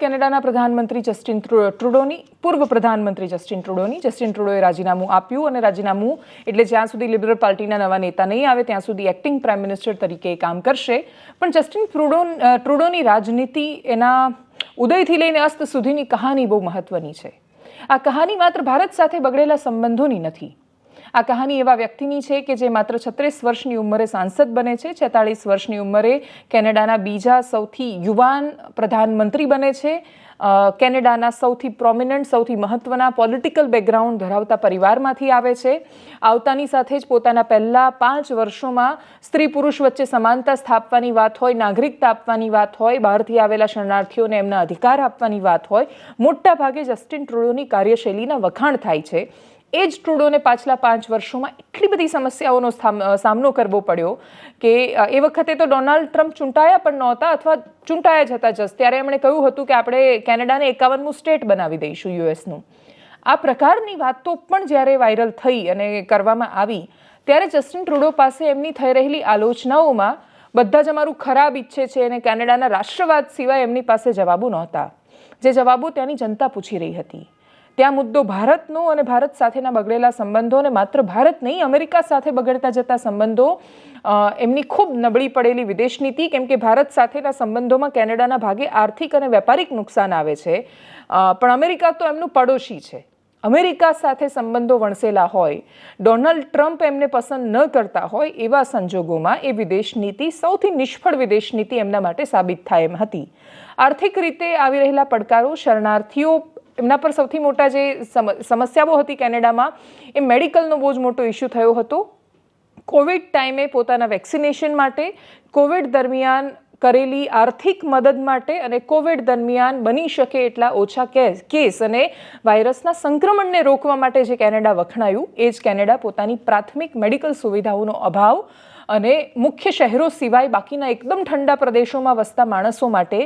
કેનેડાના પ્રધાનમંત્રી જસ્ટિન ટ્રુડોની, પૂર્વ પ્રધાનમંત્રી જસ્ટિન ટ્રુડોની. જસ્ટિન ટ્રુડોએ રાજીનામું આપ્યું અને રાજીનામું એટલે જ્યાં સુધી લિબરલ પાર્ટીના નવા નેતા નહીં આવે, ત્યાં સુધી એક્ટિંગ પ્રાઇમ મિનિસ્ટર તરીકે કામ કરશે. પણ જસ્ટિન ટ્રુડો ટ્રુડોની રાજનીતિ એના ઉદયથી લઈને અસ્ત સુધીની કહાની બહુ મહત્વની છે. આ કહાની માત્ર ભારત સાથે બગડેલા સંબંધોની નથી. આ કહાની એવા વ્યક્તિની છે કે જે માત્ર છત્રીસ વર્ષની ઉંમરે સાંસદ બને છે, છેતાળીસ વર્ષની ઉંમરે કેનેડાના બીજા સૌથી યુવાન પ્રધાનમંત્રી બને છે. કેનેડાના સૌથી પ્રોમિનન્ટ સૌથી મહત્વના પોલિટિકલ બેકગ્રાઉન્ડ ધરાવતા પરિવારમાંથી આવે છે. આવતાની સાથે જ પોતાના પહેલા પાંચ વર્ષોમાં સ્ત્રી પુરુષ વચ્ચે સમાનતા સ્થાપવાની વાત હોય, નાગરિકતા આપવાની વાત હોય, બહારથી આવેલા શરણાર્થીઓને એમના અધિકાર આપવાની વાત હોય મોટા ભાગે જસ્ટિન ટ્રુડોની કાર્યશૈલીના વખાણ થાય છે. એ જ ટ્રુડોને પાછલા પાંચ વર્ષોમાં એટલી બધી સમસ્યાઓનો સામનો કરવો પડ્યો કે એ વખતે તો ડોનાલ્ડ ટ્રમ્પ ચૂંટાયા પણ નહોતા અથવા ચૂંટાયા જ હતા જસ્ટ. ત્યારે એમણે કહ્યું હતું કે આપણે કેનેડાને એકાવનમું સ્ટેટ બનાવી દઈશું યુએસનું. આ પ્રકારની વાતો પણ જ્યારે વાયરલ થઈ અને કરવામાં આવી, ત્યારે જસ્ટિન ટ્રુડો પાસે એમની થઈ રહેલી આલોચનાઓમાં બધા જ અમારું ખરાબ ઈચ્છે છે અને કેનેડાના રાષ્ટ્રવાદ સિવાય એમની પાસે જવાબો નહોતા. જે જવાબો ત્યાંની જનતા પૂછી રહી હતી. ત્યાં મુદ્દો ભારતનો અને ભારત સાથેના બગડેલા સંબંધો અને માત્ર ભારત નહીં, અમેરિકા સાથે બગડતા જતા સંબંધો એમની ખૂબ નબળી પડેલી વિદેશ નીતિ, કેમ કે ભારત સાથેના સંબંધોમાં કેનેડાના ભાગે આર્થિક અને વેપારિક નુકસાન આવે છે. પણ અમેરિકા તો એમનું પડોશી છે. અમેરિકા સાથે સંબંધો વણસેલા હોય, ડોનાલ્ડ ટ્રમ્પ એમને પસંદ ન કરતા હોય, એવા સંજોગોમાં એ વિદેશ નીતિ સૌથી નિષ્ફળ વિદેશ નીતિ એમના માટે સાબિત થાય એમ હતી. આર્થિક રીતે આવી રહેલા પડકારો શરણાર્થીઓ એમના પર સૌથી મોટા જે સમ- સમસ્યાઓ હતી કેનેડામાં, એ મેડિકલનો બહુ જ મોટો ઇસ્યુ થયો હતો. કોવિડ ટાઈમે પોતાના વેક્સિનેશન માટે, કોવિડ દરમિયાન કરેલી આર્થિક મદદ માટે અને કોવિડ દરમિયાન બની શકે એટલા ઓછા કેસ કેસ અને વાયરસના સંક્રમણને રોકવા માટે જે કેનેડા વખણાયું, એ જ કેનેડા પોતાની પ્રાથમિક મેડિકલ સુવિધાઓનો અભાવ અને મુખ્ય શહેરો સિવાય બાકીના એકદમ ઠંડા પ્રદેશોમાં વસતા માણસો માટે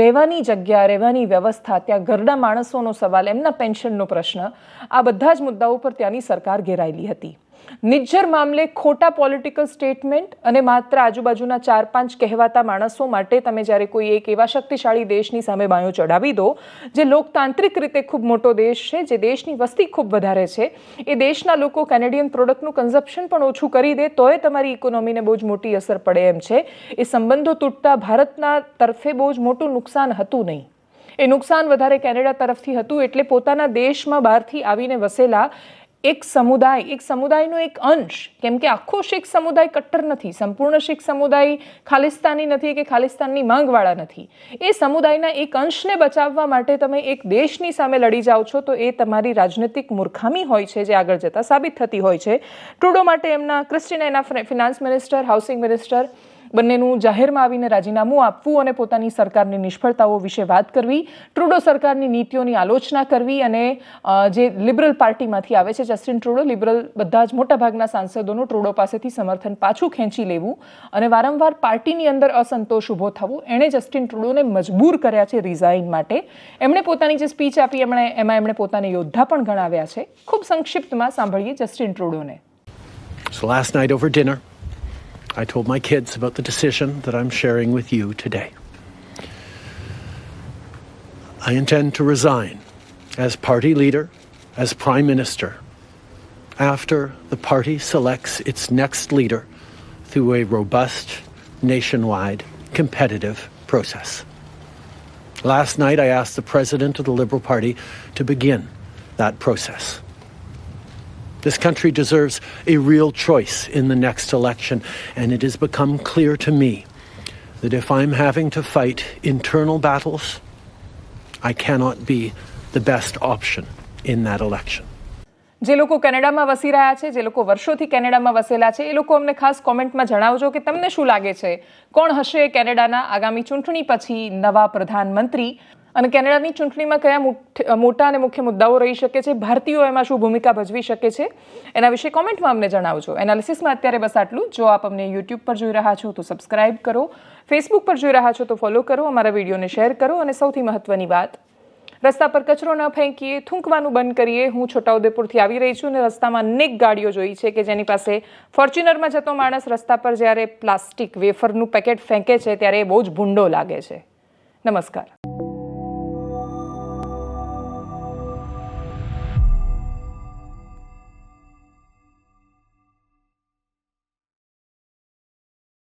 રહેવાની જગ્યા, રહેવાની વ્યવસ્થા, ત્યાં ઘરડા માણસોનો સવાલ, એમના પેન્શનનો પ્રશ્ન, આ બધા જ મુદ્દાઓ પર ત્યાંની સરકાર ઘેરાયેલી હતી. નિજ્જર મામલે ખોટા પોલિટિકલ સ્ટેટમેન્ટ અને માત્ર આજુબાજુના ચાર પાંચ કહેવાતા માણસો માટે તમે જ્યારે કોઈ એક એવા શક્તિશાળી દેશની સામે બાયો ચડાવી દો, જે લોકતાંત્રિક રીતે ખૂબ મોટો દેશ છે, જે દેશની વસ્તી ખૂબ વધારે છે, એ દેશના લોકો કેનેડિયન પ્રોડક્ટનું કન્ઝપ્શન પણ ઓછું કરી દે, તોય તમારી ઇકોનોમીને બહુ જ મોટી અસર પડે એમ છે. એ સંબંધો તૂટતા ભારતના તરફે બહુ જ મોટું નુકસાન હતું નહીં. એ નુકસાન વધારે કેનેડા તરફથી હતું, એટલે પોતાના દેશમાં બહારથી આવીને વસેલા એક સમુદાય, એક સમુદાયનો એક અંશ. કેમ કે આખો શીખ સમુદાય કટ્ટર નથી, સંપૂર્ણ શીખ સમુદાય ખાલિસ્તાની નથી કે ખાલિસ્તાનની માંગવાળા નથી. એ સમુદાયના એક અંશને બચાવવા માટે તમે એક દેશની સામે લડી જાઓ છો, તો એ તમારી રાજનૈતિક મૂર્ખામી હોય છે જે આગળ જતાં સાબિત થતી હોય છે. ટ્રુડો માટે એમના, ક્રિસ્ટિના એના ફિનાન્સ મિનિસ્ટર, હાઉસિંગ મિનિસ્ટર બંનેનું જાહેરમાં આવીને રાજીનામું આપવું અને પોતાની સરકારની નિષ્ફળતાઓ વિશે વાત કરવી ટ્રુડો સરકારની નીતિઓની આલોચના કરવી અને જે લિબરલ પાર્ટીમાંથી આવે છે જસ્ટિન ટ્રુડો લિબરલ બધા જ મોટાભાગના સાંસદોનું ટ્રુડો પાસેથી સમર્થન પાછું ખેંચી લેવું અને વારંવાર પાર્ટીની અંદર અસંતોષ ઊભો થવો એણે જસ્ટિન ટ્રુડોને મજબૂર કર્યા છે રિઝાઇન માટે. એમણે પોતાની જે સ્પીચ આપી એમણે એમાં એમણે પોતાને યોદ્ધા પણ ગણાવ્યા છે. ખૂબ સંક્ષિપ્તમાં સાંભળીએ જસ્ટિન ટ્રુડોને. So last night over dinner, I told my kids about the decision that I'm sharing with you today. I intend to resign as party leader, as prime minister, after the party selects its next leader through a robust, nationwide, competitive process. Last night, I asked the president of the Liberal Party to begin that process. This country deserves a real choice in the next election, and it has become clear to me that if I'm having to fight internal battles, I cannot be the best option in that election. જે લોકો કેનેડામાં વસી રહ્યા છે જે લોકો વર્ષોથી કેનેડામાં વસેલા છે એ લોકો અમને ખાસ કોમેન્ટમાં જણાવજો કે તમને શું લાગે છે કોણ હશે કેનેડાના આગામી ચૂંટણી પછી નવા પ્રધાનમંત્રી અને કેનેડાની ચૂંટણીમાં કયા મોટા અને મુખ્ય મુદ્દાઓ રહી શકે છે, ભારતીયો એમાં શું ભૂમિકા ભજવી શકે છે, એના વિશે કોમેન્ટમાં અમને જણાવજો. એનાલિસિસમાં અત્યારે બસ આટલું જો આપ અમને યુટ્યુબ પર જોઈ રહ્યા છો તો સબસ્ક્રાઇબ કરો, ફેસબુક પર જોઈ રહ્યા છો તો ફોલો કરો, અમારા વિડીયોને શેર કરો અને સૌથી મહત્વની વાત, રસ્તા પર કચરો ન ફેંકીએ, થૂંકવાનું બંધ કરીએ. હું છોટાઉદેપુરથી આવી રહી છું અને રસ્તામાં અનેક ગાડીઓ જોઈ છે કે જેની પાસે ફોર્ચ્યુનરમાં જતો માણસ રસ્તા પર જ્યારે પ્લાસ્ટિક વેફરનું પેકેટ ફેંકે છે, ત્યારે એ બહુ જ ભૂંડો લાગે છે. નમસ્કાર.